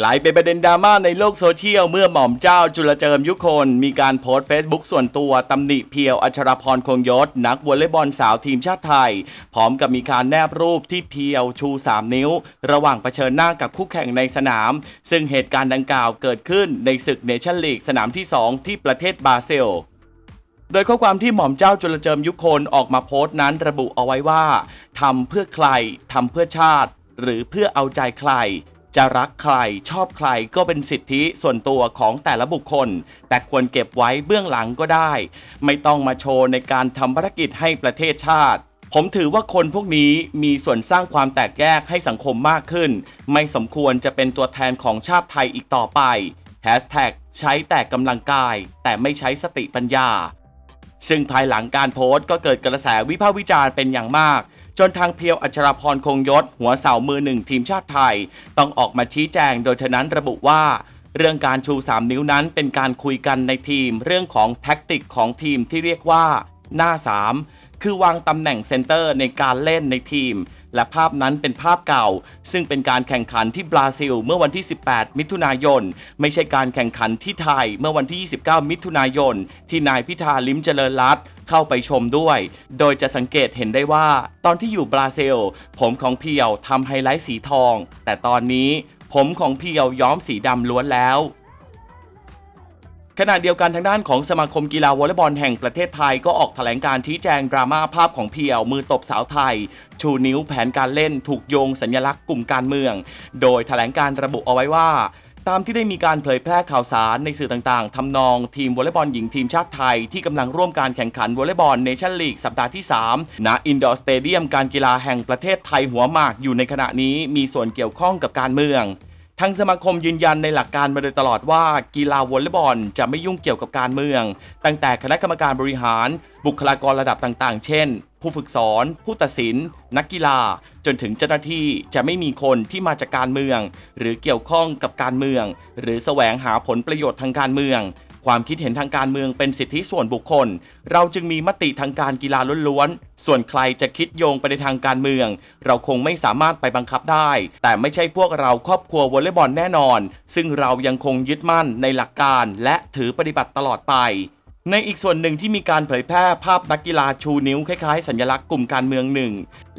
กลายเป็นประเด็นดราม่าในโลกโซเชียล เมื่อหม่อมเจ้าจุลเจิมยุคน มีการโพสต์เฟซบุ๊กส่วนตัวตำหนิเพียวอัชรพรคงยศ นักวอลเลย์บอลสาวทีมชาติไทย พร้อมกับมีการแนบรูปที่เพียวชู 3 นิ้ว ระหว่างเผชิญหน้ากับคู่แข่งในสนาม ซึ่งเหตุการณ์ดังกล่าวเกิดขึ้นในศึกเนชั่นลีกสนามที่ 2 ที่ประเทศบราซิลโดยข้อความที่หม่อมเจ้าจุลเจิมยุคนออกมาโพสต์นั้นระบุเอาไว้ว่าทำเพื่อใครทำเพื่อชาติ หรือเพื่อเอาใจใคร จะรักใครชอบใครก็เป็นสิทธิส่วนตัวของแต่ละบุคคล แต่ควรเก็บไว้เบื้องหลังก็ได้ ไม่ต้องมาโชว์ในการทำภารกิจให้ประเทศชาติ ผมถือว่าคนพวกนี้มีส่วนสร้างความแตกแยกให้สังคมมากขึ้น ไม่สมควรจะเป็นตัวแทนของชาติไทยอีกต่อไป Hashtag ใช้แต่กำลังกาย แต่ไม่ใช้สติปัญญา ซึ่งภายหลังการโพสต์ก็เกิดกระแสวิพากษ์วิจารณ์เป็นอย่างมาก จนทางเพียวอัชราพรคงยศ หัวเสามือหนึ่งทีมชาติไทย ต้องออกมาชี้แจงโดยเธอนั้นระบุว่าเรื่องการชู 3 นิ้วนั้นเป็นการคุยกันในทีม เรื่องของแท็กติกของทีมที่เรียกว่า หน้า 3 คือวางตำแหน่งเซนเตอร์ในการเล่นในทีม และภาพนั้นเป็นภาพเก่า ซึ่งเป็นการแข่งขันที่บราซิลเมื่อวันที่ 18 มิถุนายน ไม่ใช่การแข่งขันที่ไทยเมื่อวันที่ 29 มิถุนายน ที่นายพิธาลิ้มเจริญรัตเข้าไปชมด้วย โดยจะสังเกตเห็นได้ว่า ตอนที่อยู่บราซิล ผมของเพียวทำไฮไลท์สีทอง แต่ตอนนี้ผมของเพียวย้อมสีดำล้วนแล้ว ขณะเดียวกันทางด้านของสมาคมกีฬาวอลเลย์บอลแห่งประเทศไทยก็ออกแถลงการชี้แจงดราม่าภาพของเพียวมือตบสาวไทย ชูนิ้วแผนการเล่นถูกโยงสัญลักษณ์กลุ่มการเมือง โดยแถลงการระบุเอาไว้ว่าตามที่ได้มีการเผยแพร่ข่าวสารในสื่อต่างๆ ทำนองทีมวอลเลย์บอลหญิงทีมชาติไทย ที่กำลังร่วมการแข่งขันวอลเลย์บอลเนชั่นลีกสัปดาห์ที่ 3 ณ อินดอร์สเตเดียมการกีฬาแห่งประเทศไทยหัวหมากอยู่ในขณะนี้มีส่วนเกี่ยวข้องกับการเมือง ทางสมาคมยืนยันในหลักการมาโดยตลอดว่ากีฬาวอลเลย์บอลจะไม่ยุ่งเกี่ยวกับการเมือง ตั้งแต่คณะกรรมการบริหาร บุคลากรระดับต่างๆ เช่น ผู้ฝึกสอน ผู้ตัดสิน นักกีฬา จนถึงเจ้าหน้าที่จะไม่มีคนที่มาจากการเมือง หรือเกี่ยวข้องกับการเมือง หรือแสวงหาผลประโยชน์ทางการเมือง ความคิดเห็นทางการเมืองเป็นสิทธิส่วนบุคคล เราจึงมีมติทางการกีฬาล้วนๆ ส่วนใครจะคิดโยงไปในทางการเมือง เราคงไม่สามารถไปบังคับได้ แต่ไม่ใช่พวกเราครอบครัววอลเลย์บอลแน่นอน ซึ่งเรายังคงยึดมั่นในหลักการและถือปฏิบัติตลอดไป ในอีกส่วนหนึ่งที่มีการเผยแพร่ภาพนักกีฬาชูนิ้วคล้ายๆ สัญลักษณ์กลุ่มการเมืองหนึ่ง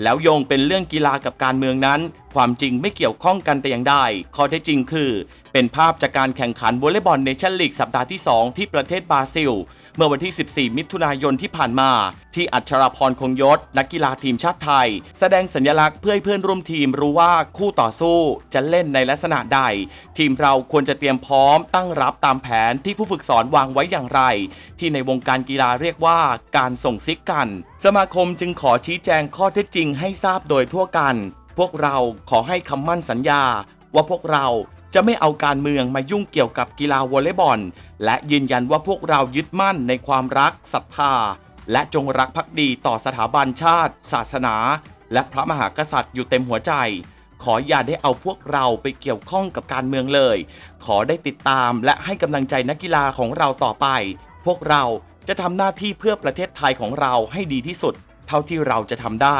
แล้วโยงเป็นเรื่องกีฬากับการเมืองนั้น ความจริงไม่เกี่ยวข้องกันแต่อย่างใดข้อเท็จจริงคือ เป็นภาพจากการแข่งขันวอลเลย์บอลเนชั่นลีกสัปดาห์ที่ 2 ที่ประเทศบราซิล เมื่อวันที่ 14 มิถุนายนที่ผ่านมา ที่อัชราพรคงยศ นักกีฬาทีมชาติไทย แสดงสัญลักษณ์เพื่อให้เพื่อนร่วมทีมรู้ว่าคู่ต่อสู้จะเล่นในลักษณะใด ทีมเราควรจะเตรียมพร้อมตั้งรับตามแผนที่ผู้ฝึกสอนวางไว้อย่างไร ที่ในวงการกีฬาเรียกว่าการส่งซิกกัน สมาคมจึงขอชี้แจงข้อเท็จจริงให้ทราบโดยทั่วกัน พวกเราขอให้คำมั่นสัญญาว่าพวกเรา จะไม่เอาการเมืองมายุ่งเกี่ยวกับกีฬาวอลเลย์บอล และยืนยันว่าพวกเรายึดมั่นในความรักศรัทธา และจงรักภักดีต่อสถาบันชาติ ศาสนา และพระมหากษัตริย์อยู่เต็มหัวใจ ขออย่าได้เอาพวกเราไปเกี่ยวข้องกับการเมืองเลย ขอได้ติดตามและให้กำลังใจนักกีฬาของเราต่อไป พวกเราจะทำหน้าที่เพื่อประเทศไทยของเราให้ดีที่สุด เท่าที่เราจะทำได้